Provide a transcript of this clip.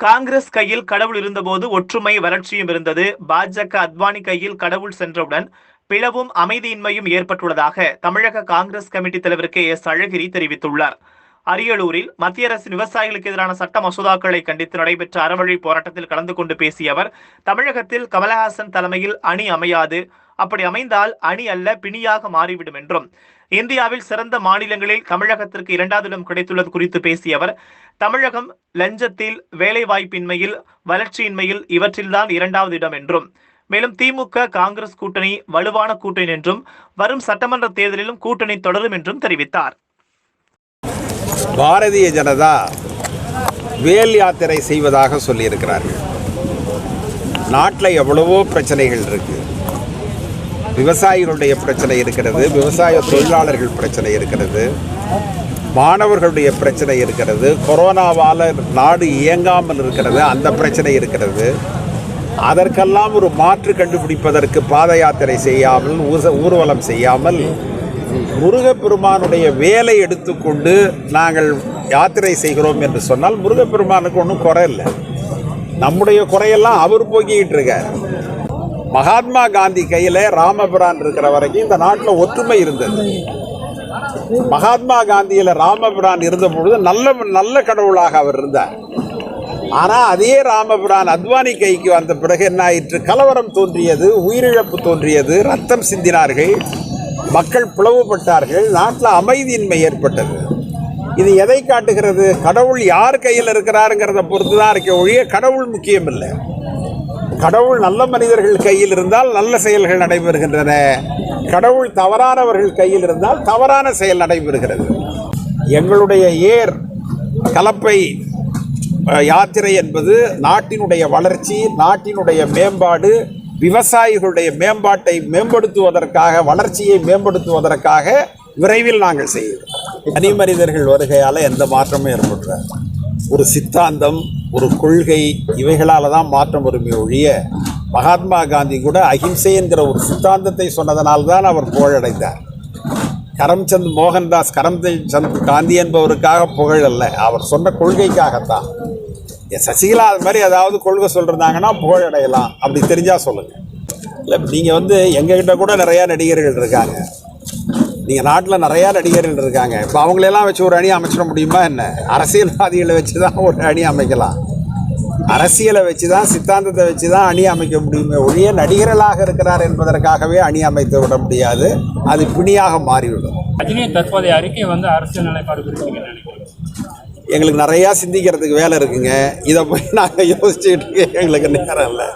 காங்கிரஸ் கையில் கடவுள் இருந்தபோது ஒற்றுமை வறட்சியும் இருந்தது. பாஜக அத்வானி கையில் கடவுள் சென்றவுடன் பிளவும் அமைதியின்மையும் ஏற்பட்டுள்ளதாக தமிழக காங்கிரஸ் கமிட்டி தலைவர் கே எஸ் அழகிரி தெரிவித்துள்ளார். அரியலூரில் மத்திய அரசின் விவசாயிகளுக்கு எதிரான சட்ட மசோதாக்களை கண்டித்து நடைபெற்ற அறவழி போராட்டத்தில் கலந்து கொண்டு பேசிய அவர் தமிழகத்தில் கமலஹாசன் தலைமையில் அணி அமையாது. அப்படி அமைந்தால் அணி அல்ல பிணியாக மாறிவிடும் என்றும். இந்தியாவில் சிறந்த மாநிலங்களில் தமிழகத்திற்கு இரண்டாவது இடம் கிடைத்துள்ளது குறித்து பேசிய அவர் தமிழகம் லஞ்சத்தில் வேலைவாய்ப்பின்மையில் வளர்ச்சியின்மையில் இவற்றில்தான் இரண்டாவது இடம் என்றும் மேலும் திமுக காங்கிரஸ் கூட்டணி வலுவான கூட்டணி என்றும் வரும் சட்டமன்ற தேர்தலிலும் கூட்டணி தொடரும் என்றும் தெரிவித்தார். பாரதிய ஜனதா வேல் யாத்திரை செய்வதாக சொல்லியிருக்கிறார்கள். நாட்டில் எவ்வளவோ பிரச்சனைகள் இருக்கு. விவசாயிகளுடைய பிரச்சனை இருக்கிறது விவசாய தொழிலாளர்கள் பிரச்சனை இருக்கிறது. மாணவர்களுடைய பிரச்சனை இருக்கிறது. கொரோனாவால் நாடு இயங்காமல் இருக்கிறது. அந்த பிரச்சனை இருக்கிறது. அதற்கெல்லாம் ஒரு மாற்று கண்டுபிடிப்பதற்கு பாத யாத்திரை செய்யாமல் ஊச- ஊர்வலம் செய்யாமல் முருகப்பெருமானுடைய வேலை எடுத்துக்கொண்டு நாங்கள் யாத்திரை செய்கிறோம் என்று சொன்னால் முருகப்பெருமானுக்கு ஒன்றும் குறை இல்லை. நம்முடைய குறையெல்லாம் அவர் போக்கிக்கிட்டு இருக்கார். மகாத்மா காந்தி கையில் ராமபுரான் இருக்கிற வரைக்கும் இந்த நாட்டில் ஒற்றுமை இருந்தது. மகாத்மா காந்தியில் ராமபுரான் இருந்த பொழுது நல்ல நல்ல கடவுளாக அவர் இருந்தார். ஆனால் அதே ராமபுரான் அத்வானி கைக்கு வந்த பிறகு என்ன ஆயிற்று? கலவரம் தோன்றியது உயிரிழப்பு தோன்றியது ரத்தம் சிந்தினார்கள் மக்கள் பிளவுபட்டார்கள் நாட்டில் அமைதியின்மை ஏற்பட்டது. இது எதை காட்டுகிறது? கடவுள் யார் கையில் இருக்கிறாருங்கிறத பொறுத்து தான் இருக்க ஒழிய கடவுள் முக்கியம் இல்லை கடவுள் நல்ல மனிதர்கள் கையில் இருந்தால் நல்ல செயல்கள் நடைபெறுகின்றன. கடவுள் தவறானவர்கள் கையில் இருந்தால் தவறான செயல் நடைபெறுகிறது. எங்களுடைய ஏர் கலப்பை யாத்திரை என்பது நாட்டினுடைய வளர்ச்சி நாட்டினுடைய மேம்பாடு விவசாயிகளுடைய மேம்பாட்டை மேம்படுத்துவதற்காக வளர்ச்சியை மேம்படுத்துவதற்காக விரைவில் நாங்கள் செய்கிறோம். தனி மனிதர்கள் வருகையால் எந்த மாற்றமும் ஏற்படுறார் ஒரு சித்தாந்தம் ஒரு கொள்கை இவைகளால் தான் மாற்றம் வருமே ஒழிய மகாத்மா காந்தி கூட அகிம்சை என்கிற ஒரு சித்தாந்தத்தை சொன்னதனால்தான் அவர் புகழடைந்தார். கரம்சந்த் மோகன்தாஸ் கரம்சந்த் காந்தி என்பவருக்காக புகழ் அல்ல அவர் சொன்ன கொள்கைக்காகத்தான். என் சசிகலா அது மாதிரி ஏதாவது கொள்கை சொல்கிறாங்கன்னா புகழ் அடையலாம் அப்படி தெரிஞ்சால் சொல்லுங்கள் இல்லை நீங்கள் வந்து எங்ககிட்ட கூட நிறையா நடிகர்கள் இருக்காங்க. நீங்கள் நாட்டில் நிறையா நடிகர்கள் இருக்காங்க. இப்போ அவங்களெல்லாம் வச்சு ஒரு அணி அமைச்சிட முடியுமா என்ன? அரசியல்வாதிகளை வச்சு தான் ஒரு அணி அமைக்கலாம். அரசியலை வச்சு தான் சித்தாந்தத்தை வச்சு தான் அணி அமைக்க முடியுமே ஒழிய நடிகர்களாக இருக்கிறார் என்பதற்காகவே அணி அமைத்து விட முடியாது. அது பிணியாக மாறிவிடும். ரஜினியின் தற்போதைய அறிக்கை வந்து அரசியல் நிலைப்பாடு எங்களுக்கு நிறையா சிந்திக்கிறதுக்கு வேலை இருக்குங்க. இதை போய் நாங்கள் யோசிச்சுக்கிட்டு எங்களுக்கு நேரம் இல்லை.